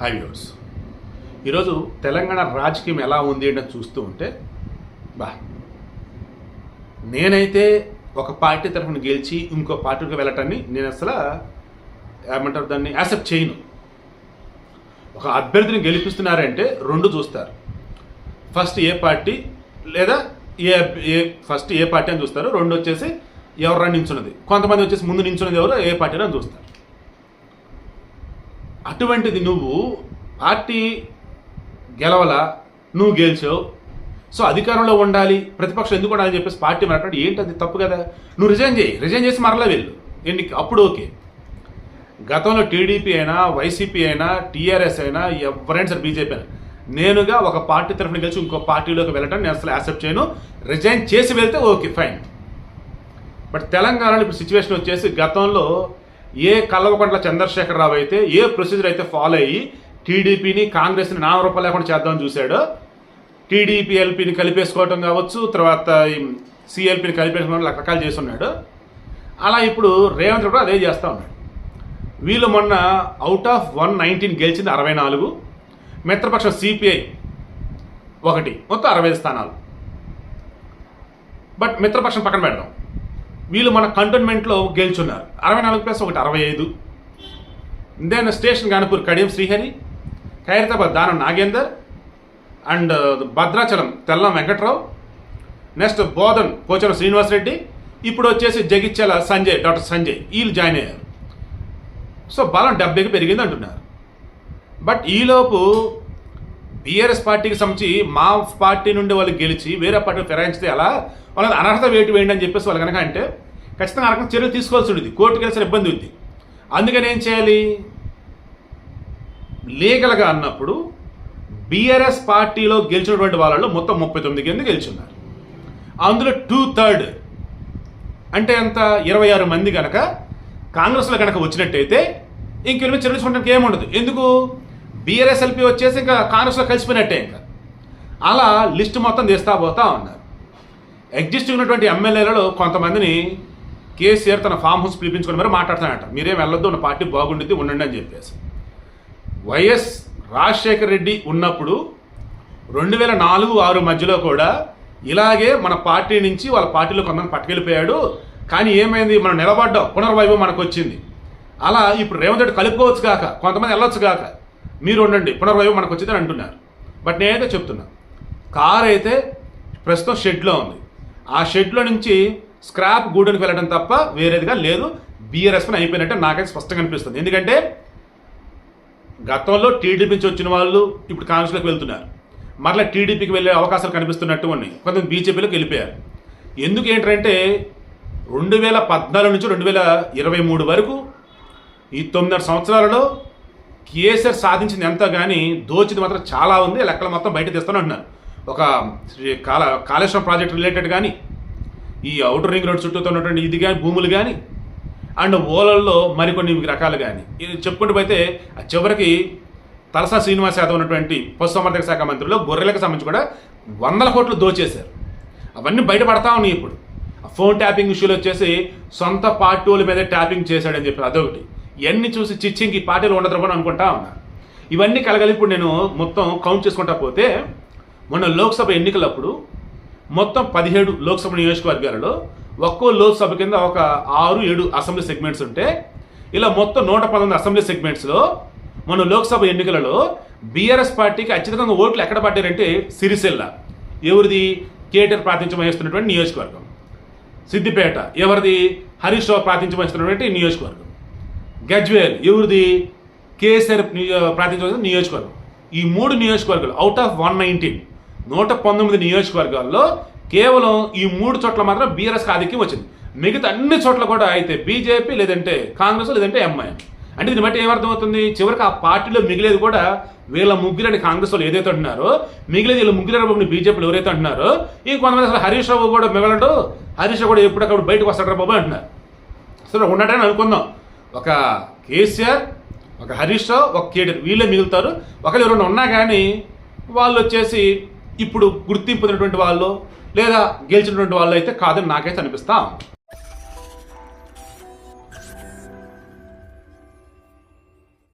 High viewers ఈరోజు తెలంగాణ రాజకీయం ఎలా ఉంది ఏంటని చూస్తూ ఉంటే బా నేనైతే ఒక పార్టీ తరఫున గెలిచి ఇంకో పార్టీకి వెళ్ళటాన్ని నేను అసలు ఏమంటారు దాన్ని యాక్సెప్ట్ చేయను. ఒక అభ్యర్థిని గెలిపిస్తున్నారంటే రెండు చూస్తారు. ఫస్ట్ ఏ పార్టీ లేదా ఏ ఏ ఫస్ట్ ఏ పార్టీ అని చూస్తారు. రెండు వచ్చేసి ఎవరు నించున్నది? కొంతమంది వచ్చేసి ముందు నించున్నది ఎవరు? ఏ పార్టీ అని చూస్తారు. అటువంటిది నువ్వు పార్టీ గెలవల నువ్వు గెలిచావు. సో అధికారంలో ఉండాలి ప్రతిపక్షం ఎందుకు ఉండాలని చెప్పేసి పార్టీ మాట్లాడి. ఏంటి అది? తప్పు కదా. నువ్వు రిజైన్ చేయి. రిజైన్ చేసి మరలా వెళ్ళు. ఎన్ని అప్పుడు ఓకే. గతంలో టీడీపీ అయినా వైసీపీ అయినా టీఆర్ఎస్ అయినా ఎవరైనా సరే బీజేపీ అయినా. నేనుగా ఒక పార్టీ తరఫున గెలిచి ఇంకో పార్టీలోకి వెళ్ళటం నేను అసలు యాక్సెప్ట్ చేయను. రిజైన్ చేసి వెళ్తే ఓకే ఫైన్ బట్ తెలంగాణలో ఇప్పుడు సిచ్యువేషన్ వచ్చేసి గతంలో ఏ కల్వకుంట్ల చంద్రశేఖరరావు అయితే ఏ ప్రొసీజర్ అయితే ఫాలో అయ్యి టీడీపీని కాంగ్రెస్ని నామరూపం లేకుండా చేద్దామని చూశాడో టీడీపీ ఎల్పీని కలిపేసుకోవటం కావచ్చు తర్వాత సిఎల్పీని కలిపేసుకోవడం రకరకాలు చేస్తున్నాడు అలా ఇప్పుడు రేవంత్ కూడా అదే చేస్తూ ఉన్నాడు. వీళ్ళు మొన్న అవుట్ ఆఫ్ వన్ నైన్టీన్ గెలిచింది అరవై నాలుగు మిత్రపక్షం సిపిఐ ఒకటి మొత్తం అరవై స్థానాలు. బట్ మిత్రపక్షం పక్కన పెడదాం. వీళ్ళు మన కంటోన్మెంట్లో గెలుచున్నారు. అరవై నాలుగు ప్లస్ ఒకటి అరవై ఐదు. Then station Ghanpur Kadiyam Srihari Khairatabad Danam Nagender and uh, Bhadrachalam Tellam Venkatrao. Next Bodhan Pocharam Srinivas Reddy. ఇప్పుడు వచ్చేసి జగిత్యాల సంజయ్ డాక్టర్ సంజయ్ వీళ్ళు జాయిన్ అయ్యారు. సో బలం డెబ్బైకి పెరిగింది అంటున్నారు బట్ ఈలోపు బీఆర్ఎస్ పార్టీకి సంబంధించి మా పార్టీ నుండి వాళ్ళు గెలిచి వేరే పార్టీకి ఫిరాయించితే ఎలా? వాళ్ళకి అనర్హత వేటు వేయండి అని చెప్పేసి వాళ్ళు కనుక అంటే ఖచ్చితంగా ఆ రకంగా చర్యలు తీసుకోవాల్సి ఉంటుంది. కోర్టుకి వెళ్ళిన ఇబ్బంది ఉంది. అందుకని ఏం చేయాలి? లీగల్గా అన్నప్పుడు బీఆర్ఎస్ పార్టీలో గెలిచినటువంటి వాళ్ళలో మొత్తం ముప్పై తొమ్మిది కింద గెలిచున్నారు? అందులో టూ థర్డ్ అంటే ఎంత? ఇరవై ఆరు మంది కనుక కాంగ్రెస్లో కనుక వచ్చినట్టయితే ఇంకెనిమిది చర్యలు చూడడానికి ఏముండదు. ఎందుకు? బీఆర్ఎస్ఎల్పి వచ్చేసి ఇంకా కాంగ్రెస్లో కలిసిపోయినట్టే ఇంకా. అలా లిస్ట్ మొత్తం తీస్తా పోతా ఉన్నారు. ఎగ్జిస్టింగ్ ఉన్నటువంటి ఎమ్మెల్యేలలో కొంతమందిని కేసీఆర్ తన ఫామ్ హౌస్ పిలిపించుకుని మరి మాట్లాడుతానంట మీరేం వెళ్ళొద్దు ఉన్న పార్టీ బాగుండిద్ది ఉండండి అని చెప్పేసి. వైఎస్ రాజశేఖర్ రెడ్డి ఉన్నప్పుడు రెండు వేల నాలుగు ఆరు మధ్యలో కూడా ఇలాగే మన పార్టీ నుంచి వాళ్ళ పార్టీలో కొంతమంది పట్టుకెళ్ళిపోయాడు. కానీ ఏమైంది? మనం నిలబడ్డాం. పునర్వైభవం మనకు వచ్చింది అలా ఇప్పుడు రేవంత్ రెడ్డి కలుపుకోవచ్చు కాక కొంతమంది వెళ్ళొచ్చు కాక మీరు ఉండండి పునర్వైభవం మనకు వచ్చిందని అంటున్నారు. బట్ నేనైతే చెప్తున్నా కార్ అయితే ప్రస్తుతం షెడ్లో ఉంది. ఆ షెడ్లో నుంచి స్క్రాప్ గూడెనికి వెళ్ళడం తప్ప వేరేదిగా లేదు. బీఆర్ఎస్ పని అయిపోయినట్టే నాకైతే స్పష్టంగా అనిపిస్తుంది. ఎందుకంటే గతంలో టీడీపీ నుంచి వచ్చిన వాళ్ళు ఇప్పుడు కాంగ్రెస్లోకి వెళ్తున్నారు. మరలా టీడీపీకి వెళ్ళే అవకాశాలు కనిపిస్తున్నట్టు ఉన్నాయి. కొంతమంది బీజేపీలోకి వెళ్ళిపోయారు. ఎందుకు ఏంటంటే రెండు వేల పద్నాలుగు నుంచి రెండు వేల ఇరవై మూడు వరకు ఈ తొమ్మిది సంవత్సరాలలో కేసీఆర్ సాధించింది ఎంత కానీ దోచింది మాత్రం చాలా ఉంది. లెక్కలు మొత్తం బయట తెస్తాను అంటున్నారు. ఒక శ్రీ కాళేశ్వరం ప్రాజెక్ట్ రిలేటెడ్ కానీ ఈ అవుటర్ రింగ్ రోడ్ చుట్టూ ఉన్నటువంటి ఇది కానీ భూములు కానీ అండ్ ఓలల్లో మరికొన్ని రకాలు కానీ ఇది చెప్పుకుంటూ పోతే ఆ చివరికి తలసా శ్రీనివాస్ యాదవ్ ఉన్నటువంటి పశుసంవర్ధక శాఖ మంత్రిలో గొర్రెలకు సంబంధించి కూడా వందల కోట్లు దోచేశారు. అవన్నీ బయటపడతా ఉన్నాయి ఇప్పుడు. ఆ ఫోన్ ట్యాపింగ్ ఇష్యూలు వచ్చేసి సొంత పార్టీల మీద ట్యాపింగ్ చేశాడని చెప్పి అదొకటి. ఇవన్నీ చూసి చిచ్చింగ్ ఈ పార్టీలో ఉండదు అని అనుకుంటా ఉన్నా. ఇవన్నీ కలగలి ఇప్పుడు నేను మొత్తం కౌంట్ చేసుకుంటా పోతే మొన్న లోక్సభ ఎన్నికలప్పుడు మొత్తం పదిహేడు లోక్సభ నియోజకవర్గాలలో ఒక్కో లోక్సభ కింద ఒక ఆరు ఏడు అసెంబ్లీ సెగ్మెంట్స్ ఉంటే ఇలా మొత్తం నూట పంతొమ్మిది అసెంబ్లీ సెగ్మెంట్స్లో మన లోక్సభ ఎన్నికలలో బీఆర్ఎస్ పార్టీకి అత్యధికంగా ఓట్లు ఎక్కడ పడ్డారంటే సిరిసిల్ల. ఎవరిది? కేటీఆర్ ప్రాతినిధ్యం వహిస్తున్నటువంటి నియోజకవర్గం. సిద్దిపేట. ఎవరిది? హరీష్ రావు ప్రాతినిధ్యం వహిస్తున్నటువంటి నియోజకవర్గం. గజ్వేల్ ఎవరిది కేసీఆర్ ప్రాతినిధ్యం నియోజకవర్గం. ఈ మూడు నియోజకవర్గాలు అవుట్ ఆఫ్ వన్ నైన్టీన్ నూట పంతొమ్మిది నియోజకవర్గాల్లో కేవలం ఈ మూడు చోట్ల మాత్రం బీఆర్ఎస్కి ఆధిక్యం వచ్చింది. మిగతా అన్ని చోట్ల కూడా అయితే బీజేపీ లేదంటే కాంగ్రెస్ లేదంటే ఎంఐఎం అంటే దీన్ని బట్టి ఏమర్థమవుతుంది? చివరికి ఆ పార్టీలో మిగిలేది కూడా వీళ్ళ ముగ్గురని కాంగ్రెస్ వాళ్ళు ఏదైతే అంటున్నారో మిగిలేదు వీళ్ళ ముగ్గురు బీజేపీలో ఎవరైతే అంటున్నారో ఈ కొంతమంది అసలు హరీష్ రావు కూడా మిగలడు హరీష్ రావు కూడా ఎప్పటికప్పుడు బయటకు వస్తాడు బాబు అంటున్నారు. సరే ఉన్నాడని అనుకుందాం. ఒక కేసీఆర్ ఒక హరీష్ రావు ఒక కేటీఆర్ వీళ్ళే మిగులుతారు. ఒకళ్ళు ఎవరైనా ఉన్నా కానీ వాళ్ళు వచ్చేసి ఇప్పుడు గుర్తింపు పొందినటువంటి వాళ్ళు లేదా గెలిచినటువంటి వాళ్ళు అయితే కాదని నాకైతే అనిపిస్తా